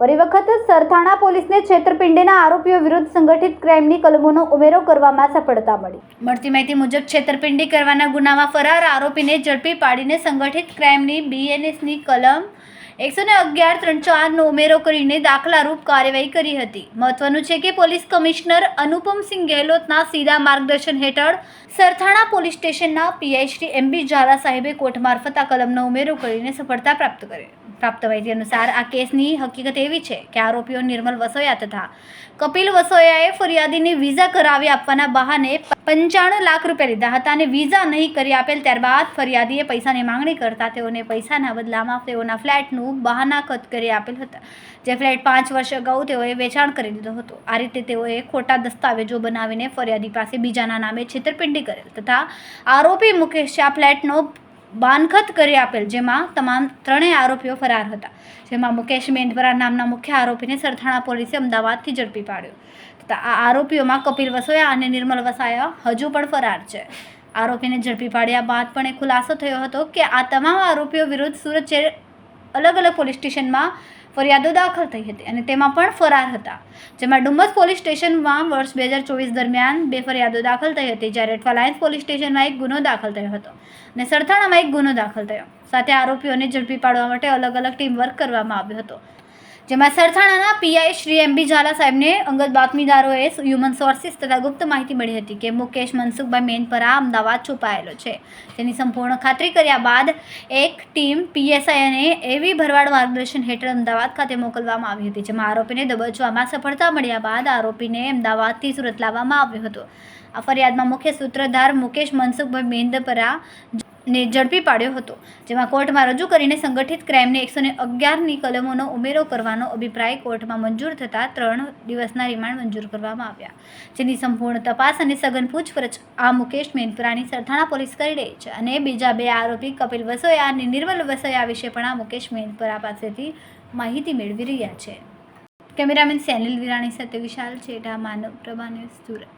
ફરી વખત સરથાણા પોલીસને છેતરપિંડીના આરોપીઓ વિરુદ્ધ સંગઠિત ક્રાઇમની કલમોનો ઉમેરો કરવામાં સફળતા મળી. મળતી માહિતી મુજબ છેતરપિંડી કરવાના ગુનામાં ફરાર આરોપીને ઝડપી પાડીને સંગઠિત ક્રાઇમની બીએનએસની કલમ એકસો ને અગિયાર ત્રણ ચારનો ઉમેરો કરીને દાખલારૂપ કાર્યવાહી કરી હતી. મહત્વનું છે કે પોલીસ કમિશનર અનુપમસિંહ ગેહલોતના સીધા માર્ગદર્શન હેઠળ સરથાણા પોલીસ સ્ટેશનના PI Shri M B Zala સાહેબે કોર્ટ મારફત આ કલમનો ઉમેરો કરીને સફળતા પ્રાપ્ત કરી. પ્રાપ્ત માહિતી અનુસાર આ કેસની હકીકત એવી છે કે આરોપીઓ નિર્મલ વસોયા તથા કપિલ વસોયાએ ફરિયાદીને વિઝા કરાવી આપવાના બહાને પંચાણું લાખ રૂપિયા લીધા હતા અને વિઝા નહીં કરી આપેલ ત્યારબાદ ફરિયાદીએ પૈસાની માંગણી કરતા તેઓને પૈસાના બદલામાં તેઓના ફ્લેટનું બહાનાખત કરી આપેલ હતા, જે ફ્લેટ પાંચ વર્ષ અગાઉ તેઓએ વેચાણ કરી દીધો હતો. આ રીતે તેઓએ ખોટા દસ્તાવેજો બનાવીને ફરિયાદી પાસે બીજાના નામે છેતરપિંડી કરેલ તથા આરોપી મુકેશ શાહ ફ્લેટનો બાનખત કરી આપેલ, જેમાં તમામ ત્રણેય આરોપીઓ ફરાર હતા. જેમાં મુકેશ મેંઢવરા નામના મુખ્ય આરોપીને સરથાણા પોલીસે અમદાવાદથી ઝડપી પાડ્યો. તથા આ આરોપીઓમાં કપિલ વસોયા અને નિર્મલ વસાયા હજુ પણ ફરાર છે. આરોપીને ઝડપી પાડ્યા બાદ પણ એ ખુલાસો થયો હતો કે આ તમામ આરોપીઓ વિરુદ્ધ સુરત અલગ અલગ પોલીસ સ્ટેશનમાં ફરિયાદો દાખલ થઈ હતી અને તેમાં પણ ફરાર હતા. જેમાં ડુમસ પોલીસ સ્ટેશનમાં વર્ષ બે હજાર ચોવીસ દરમિયાન બે ફરિયાદો દાખલ થઈ હતી, જ્યારે અઠવાલાયન્સ પોલીસ સ્ટેશનમાં એક ગુનો દાખલ થયો હતો અને સરથાણામાં એક ગુનો દાખલ થયો. સાથે આરોપીઓને ઝડપી પાડવા માટે અલગ અલગ ટીમ વર્ક કરવામાં આવ્યો હતો. જેમાં સરથાણાના PI Shri M B Zala સાહેબને અંગત બાતમીદારોએ હ્યુમન સોર્સિસ તથા ગુપ્ત માહિતી મળી હતી કે મુકેશ મનસુખભાઈ મેનપરા અમદાવાદ છુપાયેલો છે. તેની સંપૂર્ણ ખાતરી કર્યા બાદ એક ટીમ પીએસઆઈ અને એવી ભરવાડ માર્ગદર્શન હેઠળ અમદાવાદ ખાતે મોકલવામાં આવી હતી, જેમાં આરોપીને દબોચવામાં સફળતા મળ્યા બાદ આરોપીને અમદાવાદથી સુરત લાવવામાં આવ્યો હતો. આ ફરિયાદમાં મુખ્ય સૂત્રધાર મુકેશ મનસુખભાઈ મેંદપરા ને ઝડપી પાડ્યો હતો, જેમાં કોર્ટમાં રજૂ કરીને સંગઠિત ક્રાઇમને એકસો ને અગિયારની કલમોનો ઉમેરો કરવાનો અભિપ્રાય કોર્ટમાં મંજૂર થતાં ત્રણ દિવસના રિમાન્ડ મંજૂર કરવામાં આવ્યા, જેની સંપૂર્ણ તપાસ અને સઘન પૂછપરછ આ મુકેશ મેનપુરાની સરથાણા પોલીસ કરી રહી છે અને બીજા બે આરોપી કપિલ વસોયા અને નિર્મલ વસોયા વિશે પણ આ મુકેશ મેનપુરા પાસેથી માહિતી મેળવી રહ્યા છે. કેમેરામેન સેનિલ વિરાણી સાથે વિશાલ છેટા, માનવ પ્રભા સુરત.